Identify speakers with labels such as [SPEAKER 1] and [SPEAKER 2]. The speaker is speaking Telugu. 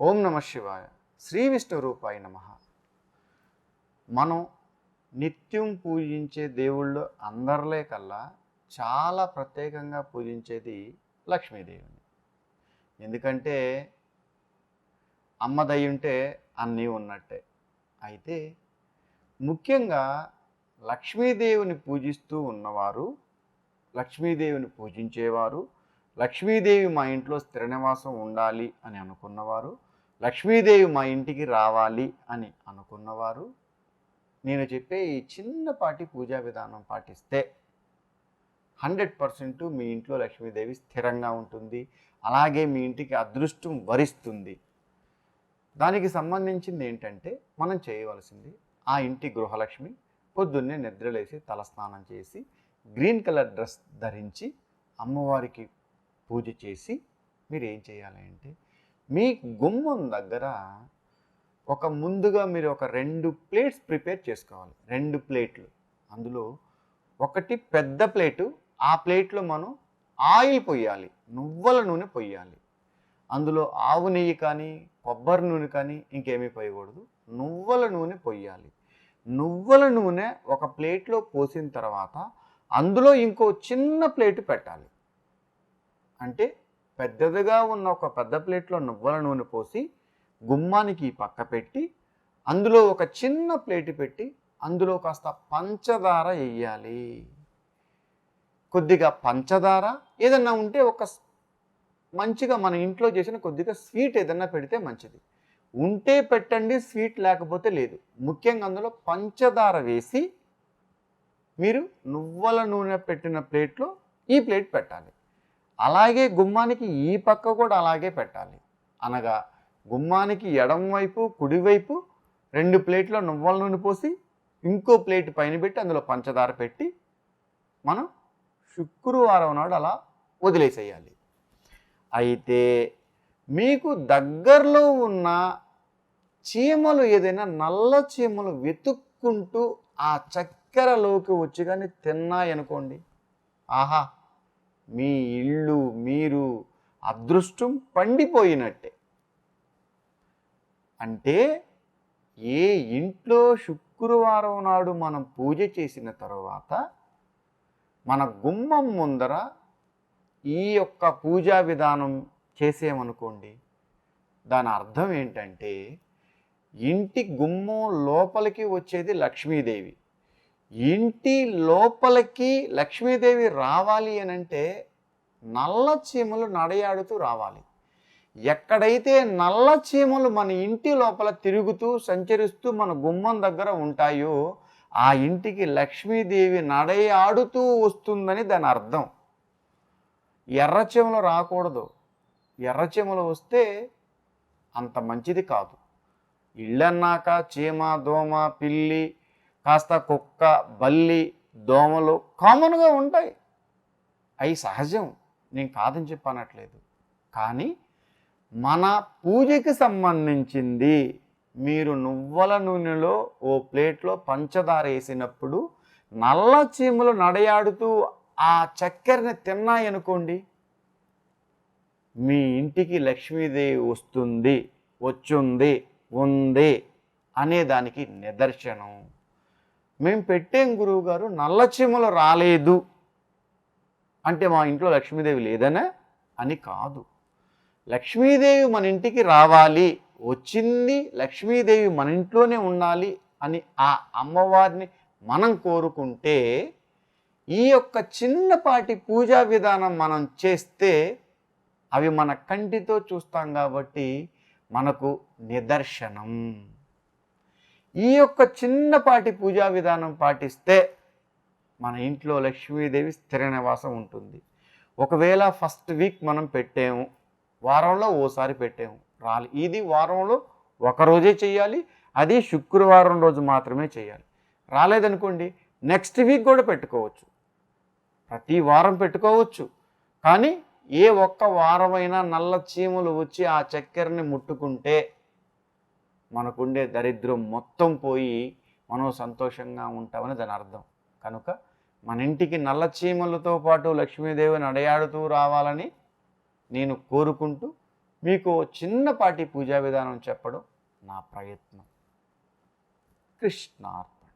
[SPEAKER 1] ఓం శివాయ. శ్రీ విష్ణు రూపాయ నమ. మనం నిత్యం పూజించే దేవుళ్ళు అందరిలే కల్లా చాలా ప్రత్యేకంగా పూజించేది లక్ష్మీదేవిని. ఎందుకంటే అమ్మ ఉంటే అన్నీ ఉన్నట్టే. అయితే ముఖ్యంగా లక్ష్మీదేవిని పూజిస్తూ ఉన్నవారు లక్ష్మీదేవిని పూజించేవారు లక్ష్మీదేవి మా ఇంట్లో స్థిర నివాసం ఉండాలి అని అనుకున్నవారు లక్ష్మీదేవి మా ఇంటికి రావాలి అని అనుకున్నవారు నేను చెప్పే ఈ చిన్నపాటి పూజా విధానం పాటిస్తే హండ్రెడ్ పర్సెంట్ మీ ఇంట్లో లక్ష్మీదేవి స్థిరంగా ఉంటుంది. అలాగే మీ ఇంటికి అదృష్టం వరిస్తుంది. దానికి సంబంధించింది ఏంటంటే మనం చేయవలసింది ఆ ఇంటి గృహలక్ష్మి పొద్దున్నే నిద్రలేసి తలస్నానం చేసి గ్రీన్ కలర్ డ్రెస్ ధరించి అమ్మవారికి పూజ చేసి మీరు ఏం చేయాలి అంటే మీ గుమ్మం దగ్గర ఒక ముందుగా మీరు ఒక రెండు ప్లేట్స్ ప్రిపేర్ చేసుకోవాలి. రెండు ప్లేట్లు. అందులో ఒకటి పెద్ద ప్లేటు ఆ ప్లేట్లో మనం ఆయిల్ పొయ్యాలి. నువ్వుల నూనె పొయ్యాలి. అందులో ఆవు నెయ్యి కానీ కొబ్బరి నూనె కానీ ఇంకేమీ పోయకూడదు నువ్వుల నూనె పొయ్యాలి. నువ్వుల నూనె ఒక ప్లేట్లో పోసిన తర్వాత అందులో ఇంకో చిన్న ప్లేటు పెట్టాలి. అంటే పెద్దదిగా ఉన్న ఒక పెద్ద ప్లేట్లో నువ్వుల నూనె పోసి గుమ్మానికి పక్క పెట్టి అందులో ఒక చిన్న ప్లేట్ పెట్టి అందులో కాస్త పంచదార వేయాలి కొద్దిగా పంచదార ఏదన్నా ఉంటే ఒక మంచిగా మన ఇంట్లో చేసిన కొద్దిగా స్వీట్ ఏదన్నా పెడితే మంచిది. ఉంటే పెట్టండి స్వీట్ లేకపోతే లేదు. ముఖ్యంగా అందులో పంచదార వేసి మీరు నువ్వుల నూనె పెట్టిన ప్లేట్లో ఈ ప్లేట్ పెట్టాలి. అలాగే గుమ్మానికి ఈ పక్క కూడా అలాగే పెట్టాలి. అనగా గుమ్మానికి ఎడం వైపు కుడివైపు రెండు ప్లేట్లో నువ్వుల నూనె పోసి ఇంకో ప్లేట్ పైన పెట్టి అందులో పంచదార పెట్టి మనం శుక్రవారం నాడు అలా వదిలేసేయాలి. అయితే మీకు దగ్గరలో ఉన్న చీమలు ఏదైనా నల్ల చీమలు వెతుక్కుంటూ ఆ చక్కెరలోకి వచ్చి కానీ తిన్నాయనుకోండి. ఆహా! మీ ఇల్లు మీరు అదృష్టం పండిపోయినట్టే. అంటే ఏ ఇంట్లో శుక్రవారం నాడు మనం పూజ చేసిన తర్వాత మన గుమ్మం ముందర ఈ యొక్క పూజా విధానం చేసేమనుకోండి దాని అర్థం ఏంటంటే ఇంటి గుమ్మం లోపలికి వచ్చేది లక్ష్మీదేవి. ఇంటి లోపలికి లక్ష్మీదేవి రావాలి అని అంటే నల్ల చీమలు నడయాడుతూ రావాలి. ఎక్కడైతే నల్ల చీమలు మన ఇంటి లోపల తిరుగుతూ సంచరిస్తూ మన గుమ్మం దగ్గర ఉంటాయో ఆ ఇంటికి లక్ష్మీదేవి నడయాడుతూ వస్తుందని దాని అర్థం. ఎర్రచీమలు రాకూడదు. ఎర్రచీమలు వస్తే అంత మంచిది కాదు. ఇళ్ళన్నాక చీమ దోమ పిల్లి కాస్త కుక్క బల్లి దోమలు కామన్గా ఉంటాయి. అవి సహజం. నేను కాదని చెప్పనట్లేదు. కానీ మన పూజకి సంబంధించింది మీరు నువ్వుల నూనెలో ఓ ప్లేట్లో పంచదార వేసినప్పుడు నల్ల చీమలు నడయాడుతూ ఆ చక్కెరని తిన్నాయనుకోండి మీ ఇంటికి లక్ష్మీదేవి వస్తుంది వచ్చుంది ఉంది అనే దానికి నిదర్శనం. మేము పెట్టేం గురువు గారు నల్ల రాలేదు. అంటే మా ఇంట్లో లక్ష్మీదేవి లేదనే అని కాదు. లక్ష్మీదేవి మన ఇంటికి రావాలి వచ్చింది లక్ష్మీదేవి మన ఇంట్లోనే ఉండాలి అని ఆ అమ్మవారిని మనం కోరుకుంటే ఈ యొక్క చిన్నపాటి పూజా విధానం మనం చేస్తే అవి మన కంటితో చూస్తాం కాబట్టి మనకు నిదర్శనం. ఈ యొక్క చిన్నపాటి పూజా విధానం పాటిస్తే మన ఇంట్లో లక్ష్మీదేవి స్థిర నివాసం ఉంటుంది. ఒకవేళ ఫస్ట్ వీక్ మనం పెట్టాము వారంలో ఓసారి పెట్టాము రాలి. ఇది వారంలో ఒకరోజే చేయాలి అది శుక్రవారం రోజు మాత్రమే చేయాలి. రాలేదనుకోండి నెక్స్ట్ వీక్ కూడా పెట్టుకోవచ్చు. ప్రతి వారం పెట్టుకోవచ్చు. కానీ ఏ ఒక్క వారమైనా నల్ల చీమలు వచ్చి ఆ చక్కెరని ముట్టుకుంటే మనకుండే దరిద్రం మొత్తం పోయి మనం సంతోషంగా ఉంటామని దాని అర్థం. కనుక మన ఇంటికి నల్ల చీమలతో పాటు లక్ష్మీదేవిని అడయాడుతూ రావాలని నేను కోరుకుంటూ మీకు చిన్నపాటి పూజా విధానం చెప్పడం నా ప్రయత్నం. కృష్ణార్